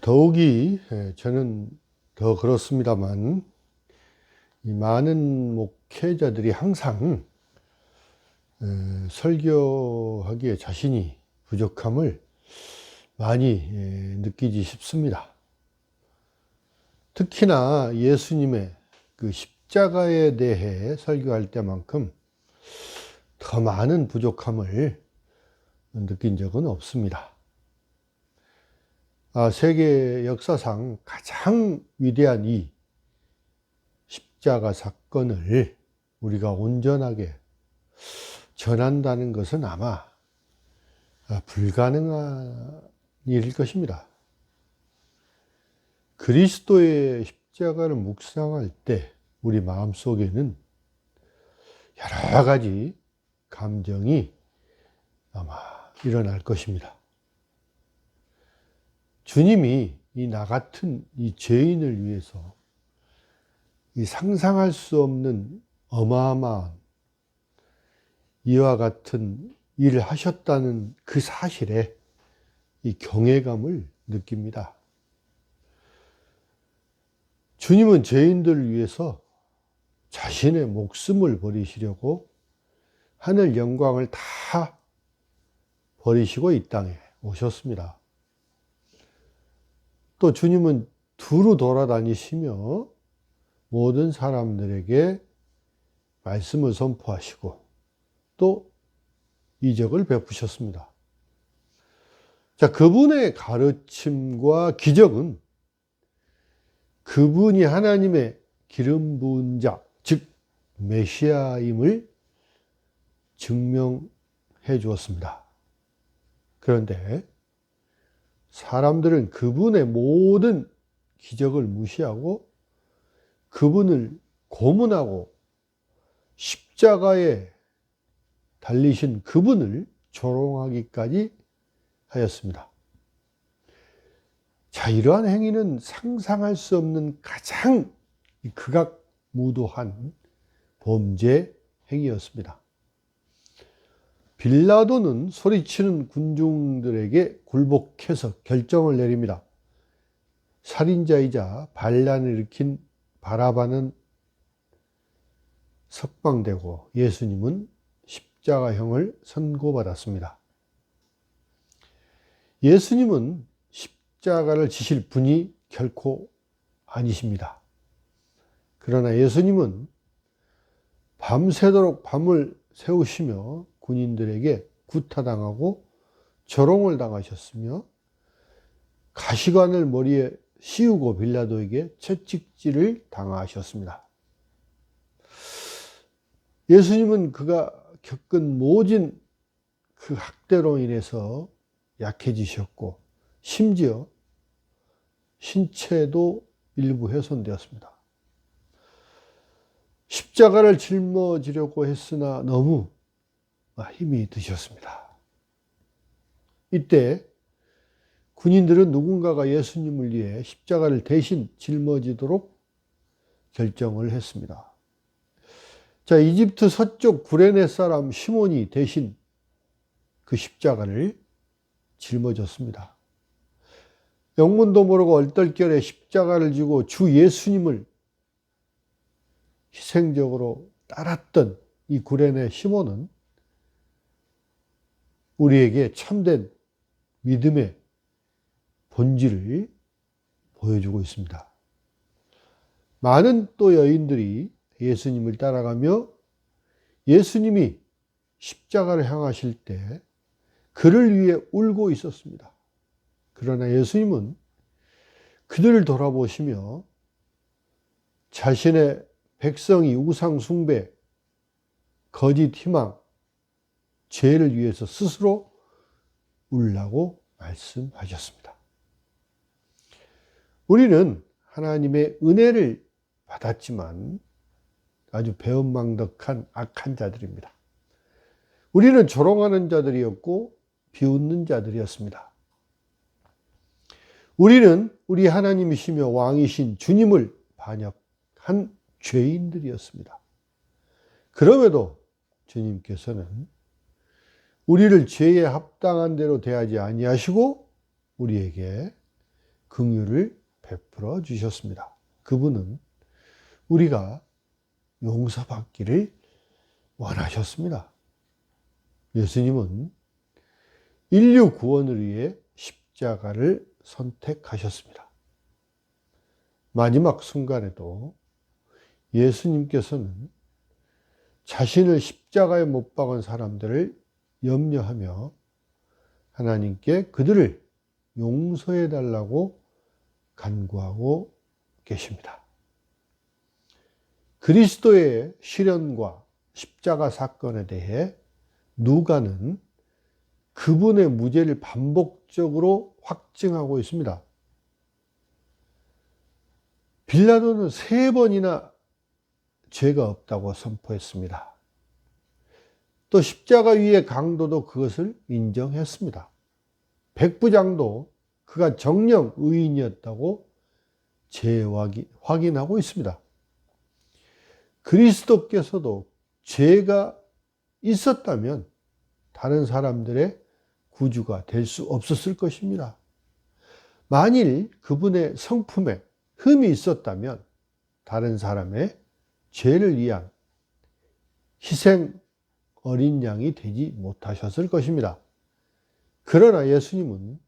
더욱이 예, 저는 더 그렇습니다만 이 많은 목회자들이 항상 에, 설교하기에 자신이 부족함을 많이 예, 느끼지 싶습니다. 특히나 예수님의 그 십자가에 대해 설교할 때만큼 더 많은 부족함을 느낀 적은 없습니다. 아, 세계 역사상 가장 위대한 이 십자가 사건을 우리가 온전하게 전한다는 것은 아마 아, 불가능한 일일 것입니다. 그리스도의 십자가를 묵상할 때 우리 마음 속에는 여러 가지 감정이 아마 일어날 것입니다. 주님이 이 나 같은 이 죄인을 위해서 이 상상할 수 없는 어마어마한 이와 같은 일을 하셨다는 그 사실에 이 경외감을 느낍니다. 주님은 죄인들을 위해서 자신의 목숨을 버리시려고 하늘 영광을 다 버리시고 이 땅에 오셨습니다. 또 주님은 두루 돌아다니시며 모든 사람들에게 말씀을 선포하시고 또 이적을 베푸셨습니다. 자, 그분의 가르침과 기적은 그분이 하나님의 기름 부은 자, 즉 메시아임을 증명해 주었습니다. 그런데 사람들은 그분의 모든 기적을 무시하고 그분을 고문하고 십자가에 달리신 그분을 조롱하기까지 하였습니다. 자, 이러한 행위는 상상할 수 없는 가장 극악무도한 범죄 행위였습니다. 빌라도는 소리치는 군중들에게 굴복해서 결정을 내립니다. 살인자이자 반란을 일으킨 바라바는 석방되고 예수님은 십자가형을 선고받았습니다. 예수님은 십자가를 지실 분이 결코 아니십니다. 그러나 예수님은 밤새도록 밤을 세우시며 군인들에게 구타당하고 조롱을 당하셨으며 가시관을 머리에 씌우고 빌라도에게 채찍질을 당하셨습니다. 예수님은 그가 겪은 모진 그 학대로 인해서 약해지셨고 심지어 신체도 일부 훼손되었습니다. 십자가를 짊어지려고 했으나 너무 힘이 드셨습니다. 이때 군인들은 누군가가 예수님을 위해 십자가를 대신 짊어지도록 결정을 했습니다. 자, 이집트 서쪽 구레네 사람 시몬이 대신 그 십자가를 짊어졌습니다. 영문도 모르고 얼떨결에 십자가를 지고 주 예수님을 희생적으로 따랐던 이 구레네 시몬은 우리에게 참된 믿음의 본질을 보여주고 있습니다. 많은 또 여인들이 예수님을 따라가며 예수님이 십자가를 향하실 때 그를 위해 울고 있었습니다. 그러나 예수님은 그들을 돌아보시며 자신의 백성이 우상숭배, 거짓 희망, 죄를 위해서 스스로 울라고 말씀하셨습니다. 우리는 하나님의 은혜를 받았지만 아주 배은망덕한 악한 자들입니다. 우리는 조롱하는 자들이었고 비웃는 자들이었습니다. 우리는 우리 하나님이시며 왕이신 주님을 반역한 죄인들이었습니다. 그럼에도 주님께서는 우리를 죄에 합당한 대로 대하지 아니하시고 우리에게 긍휼을 베풀어 주셨습니다. 그분은 우리가 용서받기를 원하셨습니다. 예수님은 인류 구원을 위해 십자가를 선택하셨습니다. 마지막 순간에도 예수님께서는 자신을 십자가에 못 박은 사람들을 염려하며 하나님께 그들을 용서해 달라고 간구하고 계십니다. 그리스도의 시련과 십자가 사건에 대해 누가는 그분의 무죄를 반복적으로 확증하고 있습니다. 빌라도는 세 번이나 죄가 없다고 선포했습니다. 또 십자가 위의 강도도 그것을 인정했습니다. 백부장도 그가 정령 의인이었다고 재확인하고 있습니다. 그리스도께서도 죄가 있었다면 다른 사람들의 구주가 될 수 없었을 것입니다. 만일 그분의 성품에 흠이 있었다면 다른 사람의 죄를 위한 희생 어린 양이 되지 못하셨을 것입니다. 그러나 예수님은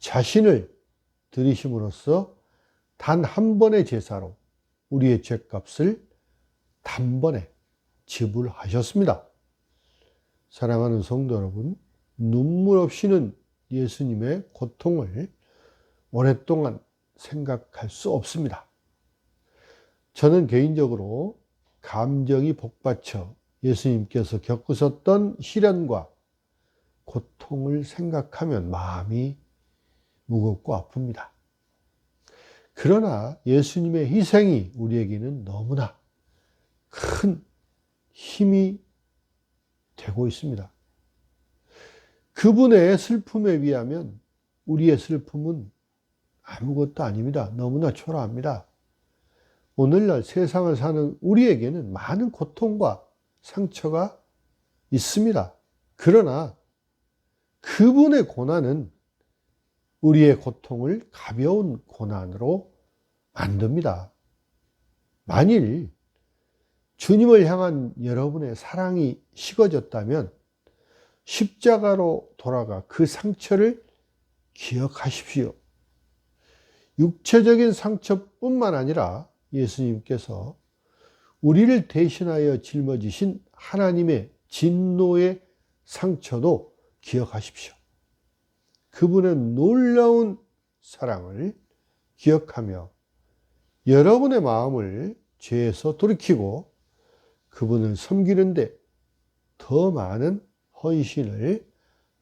자신을 들이심으로써 단 한 번의 제사로 우리의 죄값을 단번에 지불하셨습니다. 사랑하는 성도 여러분, 눈물 없이는 예수님의 고통을 오랫동안 생각할 수 없습니다. 저는 개인적으로 감정이 복받쳐 예수님께서 겪으셨던 시련과 고통을 생각하면 마음이 무겁고 아픕니다. 그러나 예수님의 희생이 우리에게는 너무나 큰 힘이 되고 있습니다. 그분의 슬픔에 비하면 우리의 슬픔은 아무것도 아닙니다. 너무나 초라합니다. 오늘날 세상을 사는 우리에게는 많은 고통과 상처가 있습니다. 그러나 그분의 고난은 우리의 고통을 가벼운 고난으로 만듭니다. 만일 주님을 향한 여러분의 사랑이 식어졌다면 십자가로 돌아가 그 상처를 기억하십시오. 육체적인 상처뿐만 아니라 예수님께서 우리를 대신하여 짊어지신 하나님의 진노의 상처도 기억하십시오. 그분의 놀라운 사랑을 기억하며 여러분의 마음을 죄에서 돌이키고 그분을 섬기는데 더 많은 헌신을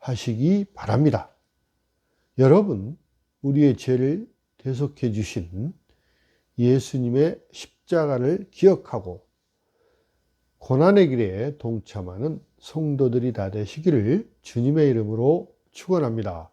하시기 바랍니다. 여러분, 우리의 죄를 대속해 주신 예수님의 십자가를 기억하고 고난의 길에 동참하는 성도들이 다 되시기를 주님의 이름으로 축원합니다.